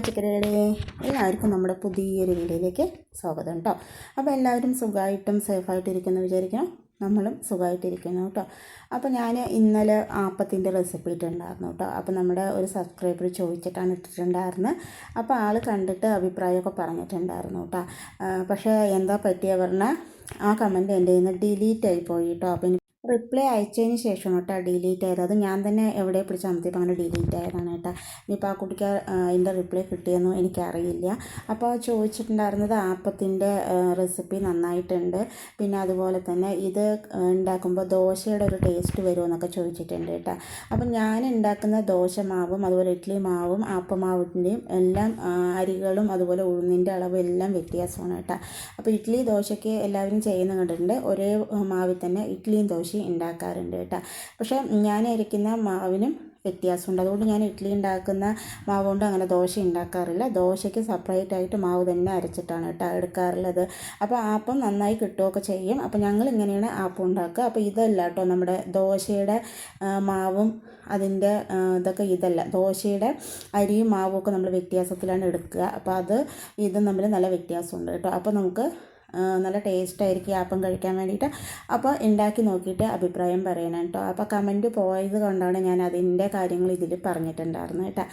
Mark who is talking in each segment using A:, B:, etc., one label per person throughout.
A: Hi ചിക്കരകളെ എല്ലാവർക്കും നമ്മുടെ പുതിയൊരു വീഡിയോയിലേക്ക് സ്വാഗതം കേട്ടോ അപ്പോൾ എല്ലാവരും സുഖമായിട്ടും സേഫായിട്ടും ഇരിക്കുന്നു വിചാരിക്കണം. നമ്മളും സുഖമായിട്ടിരിക്കുന്നു കേട്ടോ അപ്പോൾ ഞാൻ ഇന്നലെ ആപ്പത്തിന്റെ റെസിപ്പി ഇട്ടുണ്ടായിരുന്നു കേട്ടോ അപ്പോൾ നമ്മുടെ ഒരു സബ്സ്ക്രൈബർ ചോദിച്ചിട്ടാണ് ഇട്ടിട്ടുണ്ടായിരുന്നത് അപ്പോൾ ആൾ കണ്ടിട്ട് അഭിപ്രായമൊക്കെ പറഞ്ഞിട്ടുണ്ടായിരുന്നു കേട്ടോ പക്ഷേ എന്താ പറ്റിയ പറഞ്ഞാൽ ആ കമന്റ് എന്റെ നിന്ന് ഡിലീറ്റ് ആയി പോയി കേട്ടോ അപ്പോൾ റിപ്ലൈ അയച്ചതിന് ശേഷം കേട്ടോ ഡിലീറ്റ് ആയത്. അത് ഞാൻ തന്നെ എവിടെ പിടിച്ച് അമർത്തിയപ്പോൾ അങ്ങനെ ഡിലീറ്റ് ആയതാണ് കേട്ടോ. ഇനിയിപ്പോൾ ആ കുട്ടിക്ക് അതിന്റെ റിപ്ലൈ കിട്ടിയെന്നും എനിക്കറിയില്ല. അപ്പോൾ ചോദിച്ചിട്ടുണ്ടായിരുന്നത് ആപ്പത്തിന്റെ റെസിപ്പി നന്നായിട്ടുണ്ട്. പിന്നെ അതുപോലെ തന്നെ ഇത് ഉണ്ടാക്കുമ്പോൾ ദോശയുടെ ഒരു ടേസ്റ്റ് വരുമെന്നൊക്കെ ചോദിച്ചിട്ടുണ്ട് കേട്ടോ. അപ്പം ഞാൻ ഉണ്ടാക്കുന്ന ദോശ മാവും അതുപോലെ ഇഡ്ഡലി മാവും ആപ്പമാവിന്റെയും എല്ലാം അരികളും അതുപോലെ ഉഴുന്നിന്റെ അളവ് എല്ലാം വ്യത്യാസമാണ് കേട്ടോ. അപ്പോൾ ഇഡ്ഡലി ദോശയ്ക്ക് എല്ലാവരും ചെയ്യുന്ന കണ്ടിട്ടുണ്ട്. ഒരേ മാവിൽ തന്നെ ഇഡ്ഡലിയും ദോശ ദോശ ഉണ്ടാക്കാറുണ്ട് കേട്ടോ. പക്ഷേ ഞാൻ അരയ്ക്കുന്ന മാവിനും വ്യത്യാസമുണ്ട്. അതുകൊണ്ട് ഞാൻ ഇഡ്ഡലി ഉണ്ടാക്കുന്ന മാവ് കൊണ്ട് അങ്ങനെ ദോശ ഉണ്ടാക്കാറില്ല. ദോശയ്ക്ക് സെപ്പറേറ്റ് ആയിട്ട് മാവ് തന്നെ അരച്ചിട്ടാണ് കേട്ടോ എടുക്കാറുള്ളത്. അപ്പോൾ ആപ്പം നന്നായി കിട്ടുകയൊക്കെ ചെയ്യും. അപ്പോൾ ഞങ്ങൾ ഇങ്ങനെയാണ് ആപ്പം ഉണ്ടാക്കുക. അപ്പോൾ ഇതല്ല കേട്ടോ നമ്മുടെ ദോശയുടെ മാവും അതിന്റെ ഇതൊക്കെ ഇതല്ല. ദോശയുടെ അരിയും മാവും ഒക്കെ നമ്മൾ വ്യത്യാസത്തിലാണ് എടുക്കുക. അപ്പോൾ അത് ഇതും തമ്മിൽ നല്ല വ്യത്യാസമുണ്ട് കേട്ടോ. അപ്പോൾ നമുക്ക് നല്ല ടേസ്റ്റ് ആയിരിക്കും കഴിക്കാൻ വേണ്ടിയിട്ട്. അപ്പോൾ ഉണ്ടാക്കി നോക്കിയിട്ട് അഭിപ്രായം പറയണം കേട്ടോ അപ്പോൾ കമന്റ് പോയത് കൊണ്ടാണ് ഞാൻ അതിന്റെ കാര്യങ്ങൾ ഇതിൽ പറഞ്ഞിട്ടുണ്ടായിരുന്നു കേട്ടോ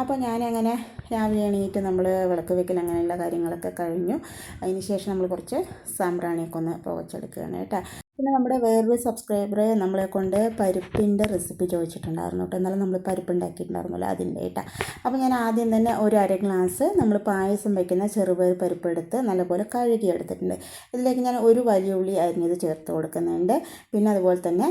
A: അപ്പോൾ ഞാനങ്ങനെ രാവിലെ എണീറ്റ് നമ്മൾ വിളക്ക് വെക്കൽ അങ്ങനെയുള്ള കാര്യങ്ങളൊക്കെ കഴിഞ്ഞു. അതിന് ശേഷം നമ്മൾ കുറച്ച് സാമ്പ്രാണിയൊക്കെ ഒന്ന് പുകച്ചെടുക്കുകയാണ് കേട്ടോ പിന്നെ നമ്മുടെ വേറൊരു സബ്സ്ക്രൈബർ നമ്മളെ കൊണ്ട് പരിപ്പിന്റെ റെസിപ്പി ചോദിച്ചിട്ടുണ്ടായിരുന്നു കേട്ടോ. എന്നാലും നമ്മൾ പരിപ്പ് ഉണ്ടാക്കിയിട്ടുണ്ടായിരുന്നല്ലോ അതിന്റെ കേട്ടോ. അപ്പോൾ ഞാൻ ആദ്യം തന്നെ ഒരു അര ഗ്ലാസ് നമ്മൾ പായസം വയ്ക്കുന്ന ചെറുപയർ പരിപ്പ് എടുത്ത് നല്ലപോലെ കഴുകി എടുത്തിട്ടുണ്ട് ഇതിലേക്ക് ഞാൻ ഒരു വലിയ ഉള്ളി അരിഞ്ഞത് ചേർത്ത് കൊടുക്കുന്നുണ്ട്. പിന്നെ അതുപോലെ തന്നെ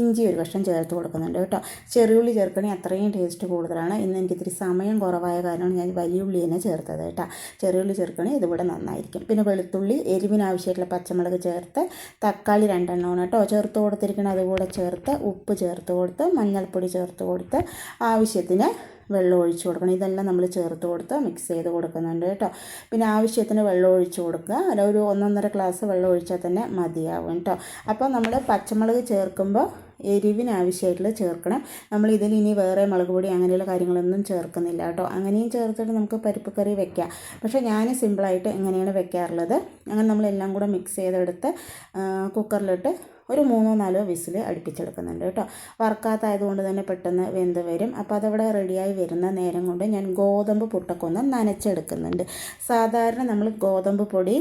A: ഇഞ്ചി ഒരു കഷ്ണം ചേർത്ത് കൊടുക്കുന്നുണ്ട് കേട്ടോ. ചെറിയുള്ളി ചേർക്കണേ അത്രയും ടേസ്റ്റ് കൂടുതലാണ്. ഇന്ന് എനിക്ക് ഇത്തിരി സമയം കുറവായ കാരണമാണ് ഞാൻ വലിയ ഉള്ളി തന്നെ ചേർത്തത് കേട്ടോ. ചെറിയുള്ളി ചേർക്കണേ ഇതിവിടെ നന്നായിരിക്കും. പിന്നെ വെളുത്തുള്ളി എരിവിനാവശ്യമായിട്ടുള്ള പച്ചമുളക് ചേർത്ത് തക്കാളി രണ്ടെണ്ണമാണ് കേട്ടോ ചേർത്ത് കൊടുത്തിരിക്കണം അതുകൂടെ ചേർത്ത് ഉപ്പ് ചേർത്ത് കൊടുത്ത് മഞ്ഞൾപ്പൊടി ചേർത്ത് കൊടുത്ത് ആവശ്യത്തിന് വെള്ളം ഒഴിച്ച് കൊടുക്കണം. ഇതെല്ലാം നമ്മൾ ചേർത്ത് കൊടുത്ത് മിക്സ് ചെയ്ത് കൊടുക്കുന്നുണ്ട് കേട്ടോ. പിന്നെ ആവശ്യത്തിന് വെള്ളം ഒഴിച്ച് കൊടുക്കുക. അല്ല ഒരു ഒന്നൊന്നര ഗ്ലാസ് വെള്ളം ഒഴിച്ചാൽ തന്നെ മതിയാവും കേട്ടോ. അപ്പോൾ നമ്മൾ പച്ചമുളക് ചേർക്കുമ്പോൾ എരിവിനാവശ്യമായിട്ടുള്ള ചേർക്കണം. നമ്മൾ ഇതിൽ ഇനി വേറെ മുളക് പൊടി അങ്ങനെയുള്ള കാര്യങ്ങളൊന്നും ചേർക്കുന്നില്ല കേട്ടോ. അങ്ങനെയും ചേർത്തിട്ട് നമുക്ക് പരിപ്പ് കറി വെക്കാം. പക്ഷേ ഞാൻ സിമ്പിളായിട്ട് എങ്ങനെയാണ് വെക്കാറുള്ളത്? അങ്ങനെ നമ്മളെല്ലാം കൂടെ മിക്സ് ചെയ്തെടുത്ത് കുക്കറിലിട്ട് ഒരു മൂന്നോ നാലോ വിസിൽ അടുപ്പിച്ചെടുക്കുന്നുണ്ട് കേട്ടോ. വറുക്കാത്തായതുകൊണ്ട് തന്നെ പെട്ടെന്ന് വെന്ത് വരും. അപ്പോൾ അതവിടെ റെഡിയായി വരുന്ന നേരം കൊണ്ട് ഞാൻ ഗോതമ്പ് പുട്ടൊക്കെ ഒന്ന് നനച്ചെടുക്കുന്നുണ്ട്. സാധാരണ നമ്മൾ ഗോതമ്പ് പൊടി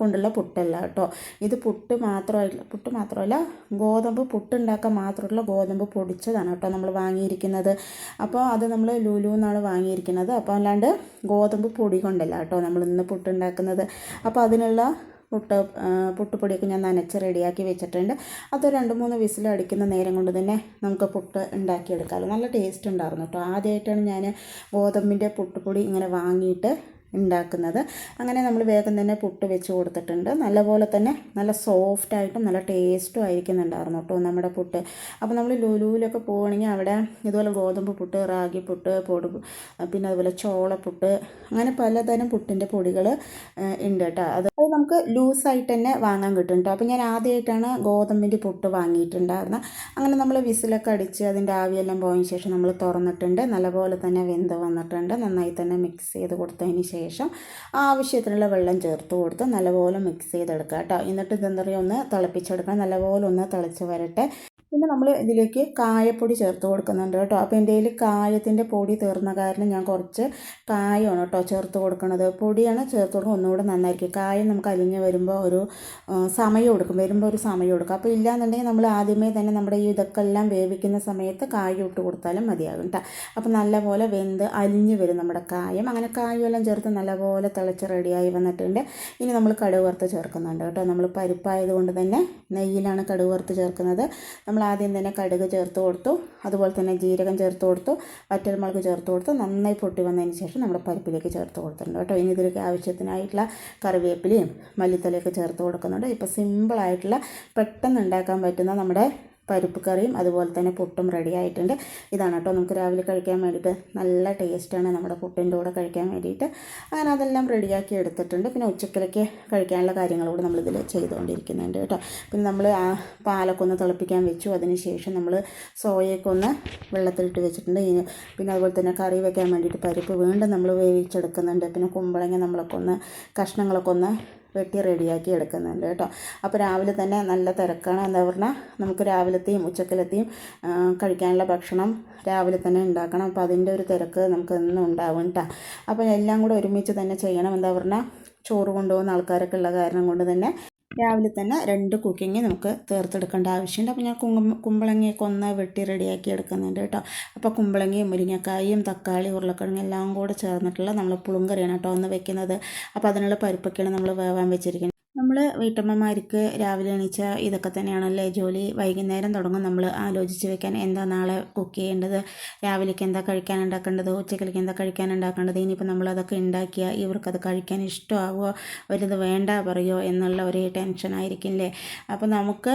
A: കൊണ്ടുള്ള പുട്ടല്ല കേട്ടോ. ഇത് പുട്ട് മാത്രമല്ല പുട്ട് മാത്രമല്ല ഗോതമ്പ് പുട്ടുണ്ടാക്കാൻ മാത്രമുള്ള ഗോതമ്പ് പൊടിച്ചതാണ് കേട്ടോ നമ്മൾ വാങ്ങിയിരിക്കുന്നത്. അപ്പോൾ അത് നമ്മൾ ലുലു എന്നാണ് വാങ്ങിയിരിക്കുന്നത്. അപ്പോൾ അല്ലാണ്ട് ഗോതമ്പ് പൊടി കൊണ്ടല്ല കേട്ടോ നമ്മൾ ഇന്ന് പുട്ടുണ്ടാക്കുന്നത്. അപ്പോൾ അതിനുള്ള പുട്ട് പുട്ടുപൊടിയൊക്കെ ഞാൻ നനച്ച് റെഡിയാക്കി വെച്ചിട്ടുണ്ട്. അത് രണ്ട് മൂന്ന് വിസിൽ അടിക്കുന്ന നേരം കൊണ്ട് തന്നെ നമുക്ക് പുട്ട് ഉണ്ടാക്കിയെടുക്കാമല്ലോ നല്ല ടേസ്റ്റ് ഉണ്ടായിരുന്നു കേട്ടോ. ആദ്യമായിട്ടാണ് ഞാൻ ഗോതമ്പിന്റെ പുട്ടുപൊടി ഇങ്ങനെ വാങ്ങിയിട്ട് ഉണ്ടാക്കുന്നത്. അങ്ങനെ നമ്മൾ വേഗം തന്നെ പുട്ട് വെച്ച് കൊടുത്തിട്ടുണ്ട്. നല്ലപോലെ തന്നെ നല്ല സോഫ്റ്റായിട്ടും നല്ല ടേസ്റ്റും ആയിരിക്കുന്നുണ്ടായിരുന്നു കേട്ടോ നമ്മുടെ പുട്ട്. അപ്പോൾ നമ്മൾ ലുലുവിലൊക്കെ പോവുകയാണെങ്കിൽ അവിടെ ഇതുപോലെ ഗോതമ്പ് പുട്ട് റാഗി പുട്ട് പൊടി പിന്നെ അതുപോലെ ചോളപ്പുട്ട് അങ്ങനെ പലതരം പുട്ടിന്റെ പൊടികൾ ഉണ്ട് കേട്ടോ. അത് അത് നമുക്ക് ലൂസായിട്ട് തന്നെ വാങ്ങാൻ കിട്ടും കേട്ടോ. അപ്പോൾ ഞാൻ ആദ്യമായിട്ടാണ് ഗോതമ്പിന്റെ പുട്ട് വാങ്ങിയിട്ടുണ്ടായിരുന്നത്. അങ്ങനെ നമ്മൾ വിസിലൊക്കെ അടിച്ച് അതിന്റെ ആവിയെല്ലാം പോയതിന് ശേഷം നമ്മൾ തുറന്നിട്ടുണ്ട്. നല്ലപോലെ തന്നെ വെന്ത് വന്നിട്ടുണ്ട്. നന്നായി തന്നെ മിക്സ് ചെയ്ത് കൊടുത്തതിന് ആവശ്യത്തിനുള്ള വെള്ളം ചേർത്ത് കൊടുത്ത് നല്ലപോലെ മിക്സ് ചെയ്തെടുക്കുക കേട്ടോ. എന്നിട്ട് ഇതെന്താ പറയുക ഒന്ന് തിളപ്പിച്ചെടുക്കണം. നല്ലപോലെ ഒന്ന് തിളച്ച് വരട്ടെ. പിന്നെ നമ്മൾ ഇതിലേക്ക് കായപ്പൊടി ചേർത്ത് കൊടുക്കുന്നുണ്ട് കേട്ടോ. അപ്പോൾ എന്റെ കയ്യിൽ കായത്തിന്റെ പൊടി തീർന്ന കാരണം ഞാൻ കുറച്ച് കായമാണ് കേട്ടോ ചേർത്ത് കൊടുക്കുന്നത് പൊടിയാണ് ചേർത്ത് കൊടുക്കുക ഒന്നുകൂടെ നന്നായിരിക്കും. കായം നമുക്ക് അലിഞ്ഞ് വരുമ്പോൾ ഒരു സമയം കൊടുക്കും വരുമ്പോൾ ഒരു സമയം കൊടുക്കും അപ്പോൾ ഇല്ലാന്നുണ്ടെങ്കിൽ നമ്മൾ ആദ്യമേ തന്നെ നമ്മുടെ ഈ ഇതൊക്കെ എല്ലാം വേവിക്കുന്ന സമയത്ത് കായം ഇട്ട് കൊടുത്താലും മതിയാകും കേട്ടോ അപ്പോൾ നല്ലപോലെ വെന്ത് അലിഞ്ഞ് വരും നമ്മുടെ കായം. അങ്ങനെ കായമെല്ലാം ചേർത്ത് നല്ലപോലെ തിളച്ച് റെഡിയായി വന്നിട്ടുണ്ട്. ഇനി നമ്മൾ കടുക് വറുത്ത് ചേർക്കുന്നുണ്ട് കേട്ടോ. നമ്മൾ പരിപ്പായതുകൊണ്ട് തന്നെ നെയ്യിലാണ് കടുക് വറുത്ത് ചേർക്കുന്നത്. നമ്മൾ ആദ്യം തന്നെ കടുക് ചേർത്ത് കൊടുത്തു. അതുപോലെ തന്നെ ജീരകം ചേർത്ത് കൊടുത്തു. വറ്റൽമുളക് ചേർത്ത് കൊടുത്തു. നന്നായി പൊട്ടി വന്നതിന് ശേഷം നമ്മുടെ പരിപ്പിലേക്ക് ചേർത്ത് കൊടുത്തിട്ടുണ്ട് കേട്ടോ. ഇനി ഇതിലേക്ക് ആവശ്യത്തിനായിട്ടുള്ള കറിവേപ്പിലയും മല്ലിത്തലയൊക്കെ ചേർത്ത് കൊടുക്കുന്നുണ്ട്. ഇപ്പോൾ സിമ്പിളായിട്ടുള്ള പെട്ടെന്ന് ഉണ്ടാക്കാൻ പറ്റുന്ന നമ്മുടെ പരിപ്പ് കറിയും അതുപോലെ തന്നെ പുട്ടും റെഡി ആയിട്ടുണ്ട്. ഇതാണ് കേട്ടോ നമുക്ക് രാവിലെ കഴിക്കാൻ വേണ്ടിയിട്ട് നല്ല ടേസ്റ്റാണ് നമ്മുടെ പുട്ടിന്റെ കൂടെ കഴിക്കാൻ വേണ്ടിയിട്ട്. അങ്ങനെ അതെല്ലാം റെഡിയാക്കി എടുത്തിട്ടുണ്ട്. പിന്നെ ഉച്ചക്കലേക്ക് കഴിക്കാനുള്ള കാര്യങ്ങളോട് നമ്മളിതിൽ ചെയ്തുകൊണ്ടിരിക്കുന്നുണ്ട് കേട്ടോ പിന്നെ നമ്മൾ ആ പാലൊക്കെ ഒന്ന് തിളപ്പിക്കാൻ വെച്ചു. അതിന് ശേഷം നമ്മൾ സോയയൊക്കെ ഒന്ന് വെള്ളത്തിലിട്ട് വെച്ചിട്ടുണ്ട്. പിന്നെ അതുപോലെ തന്നെ കറി വെക്കാൻ വേണ്ടിയിട്ട് പരിപ്പ് വീണ്ടും നമ്മൾ വേവിച്ചെടുക്കുന്നുണ്ട്. പിന്നെ കുമ്പളങ്ങ നമ്മളൊക്കെ ഒന്ന് കഷ്ണങ്ങളൊക്കെ ഒന്ന് വെട്ടി റെഡിയാക്കി എടുക്കുന്നുണ്ട് കേട്ടോ. അപ്പോൾ രാവിലെ തന്നെ നല്ല തിരക്കാണ്. എന്താ പറഞ്ഞാൽ നമുക്ക് രാവിലത്തെയും ഉച്ചക്കലത്തെയും കഴിക്കാനുള്ള ഭക്ഷണം രാവിലെ തന്നെ ഉണ്ടാക്കണം. അപ്പോൾ അതിന്റെ ഒരു തിരക്ക് നമുക്ക് എന്നും ഉണ്ടാവും കേട്ടോ. അപ്പോൾ എല്ലാം കൂടെ ഒരുമിച്ച് തന്നെ ചെയ്യണം. എന്താ പറഞ്ഞാൽ ചോറ് കൊണ്ടുപോകുന്ന ആൾക്കാരൊക്കെ ഉള്ള കാരണം കൊണ്ട് തന്നെ രാവിലെ തന്നെ രണ്ട് കുക്കിങ് നമുക്ക് തീർത്തെടുക്കേണ്ട ആവശ്യമുണ്ട്. അപ്പോൾ ഞാൻ കുമ്പ കുമ്പളങ്ങയൊക്കെ ഒന്ന് വെട്ടി റെഡിയാക്കി എടുക്കുന്നുണ്ട് കേട്ടോ. അപ്പോൾ കുമ്പളങ്ങയും മുരിങ്ങക്കായും തക്കാളി ഉരുളക്കിഴങ്ങ് എല്ലാം കൂടെ ചേർന്നിട്ടുള്ള നമ്മൾ പുളുങ്കറിയാണ് കേട്ടോ ഒന്ന് വെക്കുന്നത്. അപ്പോൾ അതിനുള്ള പരിപ്പൊക്കെയാണ് നമ്മൾ വേവാൻ വെച്ചിരിക്കുന്നത്. നമ്മൾ വീട്ടമ്മമാർക്ക് രാവിലെ എണീച്ച ഇതൊക്കെ തന്നെയാണല്ലേ ജോലി? വൈകുന്നേരം തുടങ്ങും നമ്മൾ ആലോചിച്ച് വെക്കാൻ. എന്താ നാളെ കുക്ക് ചെയ്യേണ്ടത്? രാവിലേക്ക് എന്താ കഴിക്കാൻ ഉണ്ടാക്കേണ്ടത്? ഉച്ചക്കലേക്ക് എന്താ കഴിക്കാൻ ഉണ്ടാക്കേണ്ടത്? ഇനിയിപ്പോൾ നമ്മളതൊക്കെ ഉണ്ടാക്കിയാൽ ഇവർക്കത് കഴിക്കാൻ ഇഷ്ടമാവുമോ അവരത് വേണ്ട പറയുമോ എന്നുള്ള ഒരു ടെൻഷൻ ആയിരിക്കില്ലേ? അപ്പോൾ നമുക്ക്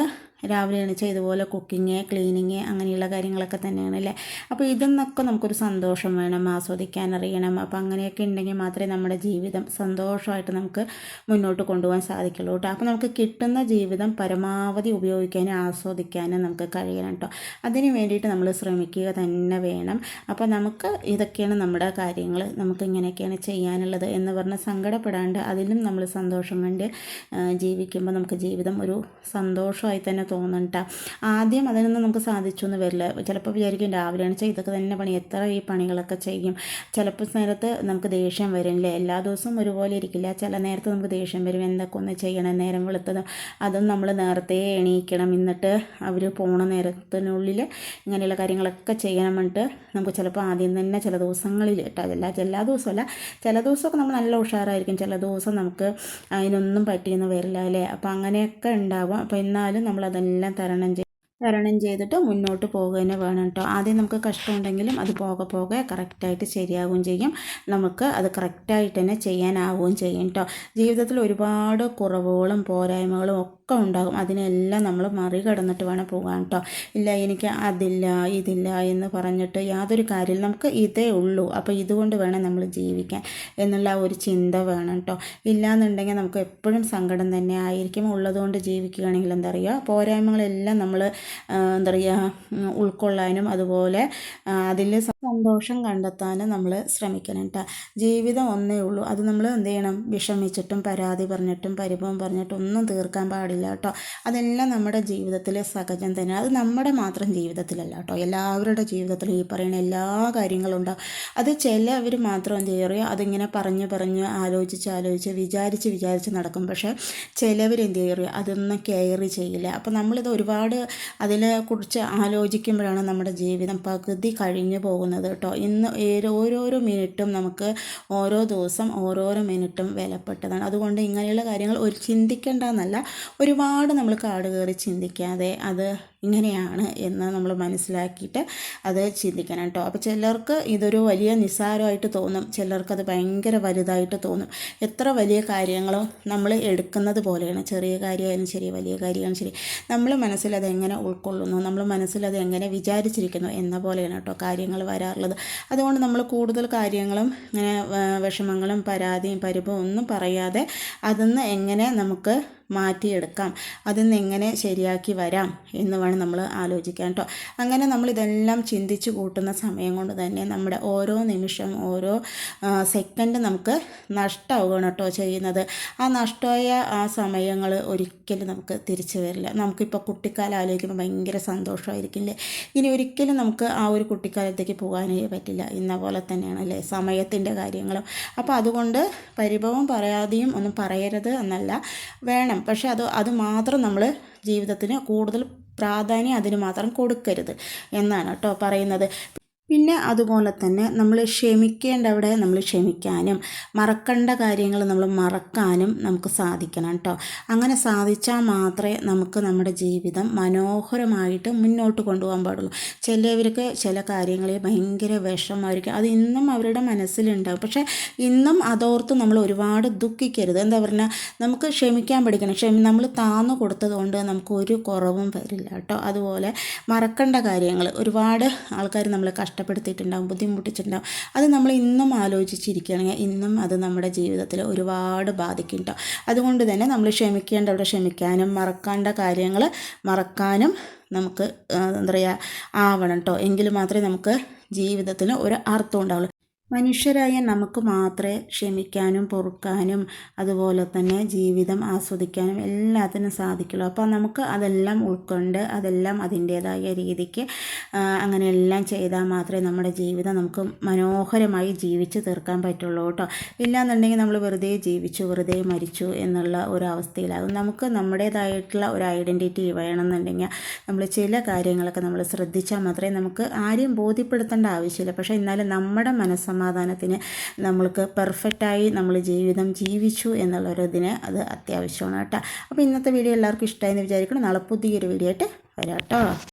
A: രാവിലെ എണീച്ച ഇതുപോലെ കുക്കിങ് ക്ലീനിങ് അങ്ങനെയുള്ള കാര്യങ്ങളൊക്കെ തന്നെയാണ് അല്ലേ? അപ്പോൾ ഇതെന്നൊക്കെ നമുക്കൊരു സന്തോഷം വേണം ആസ്വദിക്കാൻ അറിയണം. അപ്പോൾ അങ്ങനെയൊക്കെ ഉണ്ടെങ്കിൽ മാത്രമേ നമ്മുടെ ജീവിതം സന്തോഷമായിട്ട് നമുക്ക് മുന്നോട്ട് കൊണ്ടുപോകാൻ സാധിക്കുള്ളൂ കേട്ടോ. അപ്പോൾ നമുക്ക് കിട്ടുന്ന ജീവിതം പരമാവധി ഉപയോഗിക്കാനും ആസ്വദിക്കാനും നമുക്ക് കഴിയണം കേട്ടോ. അതിന് വേണ്ടിയിട്ട് നമ്മൾ ശ്രമിക്കുക തന്നെ വേണം. അപ്പോൾ നമുക്ക് ഇതൊക്കെയാണ് നമ്മുടെ കാര്യങ്ങൾ. നമുക്ക് ഇങ്ങനെയൊക്കെയാണ് ചെയ്യാനുള്ളത് എന്ന് പറഞ്ഞ് സങ്കടപ്പെടാണ്ട് അതിലും നമ്മൾ സന്തോഷം കണ്ട് ജീവിക്കുമ്പോൾ നമുക്ക് ജീവിതം ഒരു സന്തോഷമായി തന്നെ തോന്നുന്നുണ്ട്. ആദ്യം അതിനൊന്നും നമുക്ക് സാധിച്ചു എന്ന് വരില്ല. ചിലപ്പോൾ വിചാരിക്കും രാവിലെ ആണെച്ചാൽ ഇതൊക്കെ തന്നെ പണി. എത്ര ഈ പണികളൊക്കെ ചെയ്യും. ചിലപ്പോൾ നേരത്ത് നമുക്ക് ദേഷ്യം വരും അല്ലേ എല്ലാ ദിവസവും ഒരുപോലെ ഇരിക്കില്ല? ചില നേരത്ത് നമുക്ക് ദേഷ്യം വരും. എന്തൊക്കെ ഒന്ന് ചെയ്യണം? നേരം വെളുത്തതും അതും നമ്മൾ നേരത്തെ എണീക്കണം. എന്നിട്ട് അവർ പോണ നേരത്തിനുള്ളിൽ ഇങ്ങനെയുള്ള കാര്യങ്ങളൊക്കെ ചെയ്യണം നമുക്ക് ചിലപ്പോൾ ആദ്യം തന്നെ ചില ദിവസങ്ങളിൽ കേട്ടോ എല്ലാ എല്ലാ ദിവസമല്ല. ചില ദിവസമൊക്കെ നമ്മൾ നല്ല ഉഷാറായിരിക്കും. ചില ദിവസം നമുക്ക് അതിനൊന്നും പറ്റിയെന്ന് വരില്ല അല്ലേ? അപ്പോൾ അങ്ങനെയൊക്കെ ഉണ്ടാവും. അപ്പോൾ എന്നാലും നമ്മളത് അതെല്ലാം തരണം ചെയ്ത് തരണം ചെയ്തിട്ട് മുന്നോട്ട് പോകുക തന്നെ വേണം കേട്ടോ ആദ്യം നമുക്ക് കഷ്ടമുണ്ടെങ്കിലും അത് പോകെ പോകെ കറക്റ്റായിട്ട് ശരിയാവുകയും ചെയ്യും. നമുക്ക് അത് കറക്റ്റായിട്ട് തന്നെ ചെയ്യാനാവുകയും ചെയ്യും കേട്ടോ ജീവിതത്തിൽ ഒരുപാട് കുറവുകളും പോരായ്മകളും ഒക്കെ ഉണ്ടാകും. അതിനെല്ലാം നമ്മൾ മറികടന്നിട്ട് വേണം പോകാൻ കേട്ടോ ഇല്ല എനിക്ക് അതില്ല ഇതില്ല എന്ന് പറഞ്ഞിട്ട് യാതൊരു കാര്യമില്ല നമുക്ക് ഇതേ ഉള്ളൂ. അപ്പോൾ ഇതുകൊണ്ട് വേണം നമ്മൾ ജീവിക്കാൻ എന്നുള്ള ഒരു ചിന്ത വേണം കേട്ടോ ഇല്ലയെന്നുണ്ടെങ്കിൽ നമുക്ക് എപ്പോഴും സങ്കടം തന്നെ ആയിരിക്കും. ഉള്ളതുകൊണ്ട് ജീവിക്കുകയാണെങ്കിൽ എന്താ പറയുക? പോരായ്മകളെല്ലാം നമ്മൾ എന്താ പറയുക ഉൾക്കൊള്ളാനും അതുപോലെ അതിൽ സന്തോഷം കണ്ടെത്താനും നമ്മൾ ശ്രമിക്കണം കേട്ടോ ജീവിതം ഒന്നേ ഉള്ളൂ. അത് നമ്മൾ എന്ത് ചെയ്യണം? വിഷമിച്ചിട്ടും പരാതി പറഞ്ഞിട്ടും പരിഭവം പറഞ്ഞിട്ടും ഒന്നും തീർക്കാൻ പാടില്ല കേട്ടോ അതെല്ലാം നമ്മുടെ ജീവിതത്തിലെ സഹജം തന്നെ. അത് നമ്മുടെ മാത്രം ജീവിതത്തിലല്ല കേട്ടോ എല്ലാവരുടെ ജീവിതത്തിലും ഈ പറയുന്ന എല്ലാ കാര്യങ്ങളും ഉണ്ടാവും. അത് ചിലവർ മാത്രം എന്ത് ചെയ്യുക അതിങ്ങനെ പറഞ്ഞ് പറഞ്ഞ് ആലോചിച്ച് ആലോചിച്ച് വിചാരിച്ച് വിചാരിച്ച് നടക്കും. പക്ഷേ ചിലവർ എന്ത് ചെയ്യുക അതൊന്നും കെയർ ചെയ്യില്ല. അപ്പോൾ നമ്മളിത് ഒരുപാട് അതിനെ കുറിച്ച് ആലോചിക്കുമ്പോഴാണ് നമ്മുടെ ജീവിതം പകുതി കഴിഞ്ഞു പോകുന്നത് കേട്ടോ. ഇന്ന് ഓരോരോ മിനിറ്റും നമുക്ക് ഓരോ ദിവസം ഓരോരോ മിനിറ്റും വിലപ്പെട്ടതാണ്. അതുകൊണ്ട് ഇങ്ങനെയുള്ള കാര്യങ്ങൾ ഒരു ചിന്തിക്കേണ്ട എന്നല്ല ഒരുപാട് നമ്മൾ കാട് കയറി ചിന്തിക്കാതെ അത് ഇങ്ങനെയാണ് എന്ന് നമ്മൾ മനസ്സിലാക്കിയിട്ട് അത് ചിന്തിക്കണം കേട്ടോ. അപ്പോൾ ചിലർക്ക് ഇതൊരു വലിയ നിസ്സാരമായിട്ട് തോന്നും. ചിലർക്ക് അത് ഭയങ്കര വലുതായിട്ട് തോന്നും. എത്ര വലിയ കാര്യങ്ങളോ നമ്മൾ എടുക്കുന്നത് പോലെയാണ്. ചെറിയ കാര്യമായാലും ശരി വലിയ കാര്യമായാലും ശരി. നമ്മൾ മനസ്സിൽ എങ്ങനെ ഉൾക്കൊള്ളുന്നു? നമ്മൾ മനസ്സിൽ അത് എങ്ങനെ വിചാരിച്ചിരിക്കുന്നു എന്ന പോലെയാണ് കേട്ടോ കാര്യങ്ങൾ വരാറുള്ളത്. അതുകൊണ്ട് നമ്മൾ കൂടുതൽ കാര്യങ്ങളും ഇങ്ങനെ വിഷമങ്ങളും പരാതിയും പരിഭവം ഒന്നും പറയാതെ അതിന്ന് എങ്ങനെ നമുക്ക് മാറ്റിയെടുക്കാം. അതിൽ നിന്ന് എങ്ങനെ ശരിയാക്കി വരാം എന്ന് വേണം നമ്മൾ ആലോചിക്കാൻ കേട്ടോ അങ്ങനെ നമ്മൾ ഇതെല്ലാം ചിന്തിച്ച് കൂട്ടുന്ന സമയം കൊണ്ട് തന്നെ നമ്മുടെ ഓരോ നിമിഷം ഓരോ സെക്കൻഡ് നമുക്ക് നഷ്ടമാവുകയാണ് കേട്ടോ ചെയ്യുന്നത്. ആ നഷ്ടമായ ആ സമയങ്ങൾ ഒരിക്കലും നമുക്ക് തിരിച്ചു വരില്ല. നമുക്കിപ്പോൾ കുട്ടിക്കാലം ആലോചിക്കുമ്പോൾ ഭയങ്കര സന്തോഷമായിരിക്കില്ലേ ഇനി ഒരിക്കലും നമുക്ക് ആ ഒരു കുട്ടിക്കാലത്തേക്ക് പോകാനേ പറ്റില്ല. ഇന്ന പോലെ തന്നെയാണ് അല്ലേ സമയത്തിന്റെ കാര്യങ്ങളും. അപ്പോൾ അതുകൊണ്ട് പരിഭവം പറയാതെയും ഒന്നും പറയരുത് എന്നല്ല വേണം. പക്ഷേ അത് അത് മാത്രം നമ്മൾ ജീവിതത്തിന് കൂടുതൽ പ്രാധാന്യം അതിന് മാത്രം കൊടുക്കരുത് എന്നാണ് കേട്ടോ പറയുന്നത്. പിന്നെ അതുപോലെ തന്നെ നമ്മൾ ക്ഷമിക്കേണ്ട അവിടെ നമ്മൾ ക്ഷമിക്കാനും മറക്കേണ്ട കാര്യങ്ങൾ നമ്മൾ മറക്കാനും നമുക്ക് സാധിക്കണം കേട്ടോ അങ്ങനെ സാധിച്ചാൽ മാത്രമേ നമുക്ക് നമ്മുടെ ജീവിതം മനോഹരമായിട്ട് മുന്നോട്ട് കൊണ്ടുപോകാൻ പാടുള്ളൂ. ചിലവർക്ക് ചില കാര്യങ്ങളിൽ ഭയങ്കര വിഷമമായിരിക്കും. അത് ഇന്നും അവരുടെ മനസ്സിലുണ്ടാവും. പക്ഷേ ഇന്നും അതോർത്ത് നമ്മൾ ഒരുപാട് ദുഃഖിക്കരുത്. എന്താ പറഞ്ഞാൽ നമുക്ക് ക്ഷമിക്കാൻ പഠിക്കണം. ക്ഷമി നമ്മൾ താന്നു കൊടുത്തതുകൊണ്ട് നമുക്ക് ഒരു കുറവും വരില്ല കേട്ടോ അതുപോലെ മറക്കേണ്ട കാര്യങ്ങൾ ഒരുപാട് ആൾക്കാർ നമ്മളെ കഷ്ടപ്പെടുത്തിയിട്ടുണ്ടാവും ബുദ്ധിമുട്ടിച്ചിട്ടുണ്ടാവും. അത് നമ്മൾ ഇന്നും ആലോചിച്ചിരിക്കുകയാണെങ്കിൽ ഇന്നും അത് നമ്മുടെ ജീവിതത്തിൽ ഒരുപാട് ബാധിക്കും കേട്ടോ അതുകൊണ്ട് തന്നെ നമ്മൾ ക്ഷമിക്കേണ്ടവിടെ ക്ഷമിക്കാനും മറക്കേണ്ട കാര്യങ്ങൾ മറക്കാനും നമുക്ക് എന്താ പറയുക ആവണം കേട്ടോ എങ്കിൽ മാത്രമേ നമുക്ക് ജീവിതത്തിന് ഒരു അർത്ഥം ഉണ്ടാവുള്ളൂ. മനുഷ്യരായ നമുക്ക് മാത്രമേ ക്ഷമിക്കാനും പൊറുക്കാനും അതുപോലെ തന്നെ ജീവിതം ആസ്വദിക്കാനും എല്ലാത്തിനും സാധിക്കുള്ളൂ. അപ്പോൾ നമുക്ക് അതെല്ലാം ഉൾക്കൊണ്ട് അതെല്ലാം അതിന്റേതായ രീതിക്ക് അങ്ങനെയെല്ലാം ചെയ്താൽ മാത്രമേ നമ്മുടെ ജീവിതം നമുക്ക് മനോഹരമായി ജീവിച്ച് തീർക്കാൻ പറ്റുള്ളൂ കേട്ടോ. ഇല്ലാന്നുണ്ടെങ്കിൽ നമ്മൾ വെറുതെ ജീവിച്ചു വെറുതെ മരിച്ചു എന്നുള്ള ഒരു അവസ്ഥയിലാകും. നമുക്ക് നമ്മുടേതായിട്ടുള്ള ഒരു ഐഡന്റിറ്റി വേണമെന്നുണ്ടെങ്കിൽ നമ്മൾ ചില കാര്യങ്ങളൊക്കെ നമ്മൾ ശ്രദ്ധിച്ചാൽ മാത്രമേ നമുക്ക് ആരെയും ബോധ്യപ്പെടുത്തേണ്ട ആവശ്യമില്ല. പക്ഷേ എന്നാലും നമ്മുടെ മനസ്സമ്മ സമാധാനത്തിന് നമ്മൾക്ക് പെർഫെക്റ്റായി നമ്മൾ ജീവിതം ജീവിച്ചു എന്നുള്ളൊരിതിന് അത് അത്യാവശ്യമാണ് കേട്ടോ. അപ്പോൾ ഇന്നത്തെ വീഡിയോ എല്ലാവർക്കും ഇഷ്ടമായെന്ന് വിചാരിക്കണം നാളെ പുതിയൊരു വീഡിയോ ആയിട്ട് വരാം കേട്ടോ.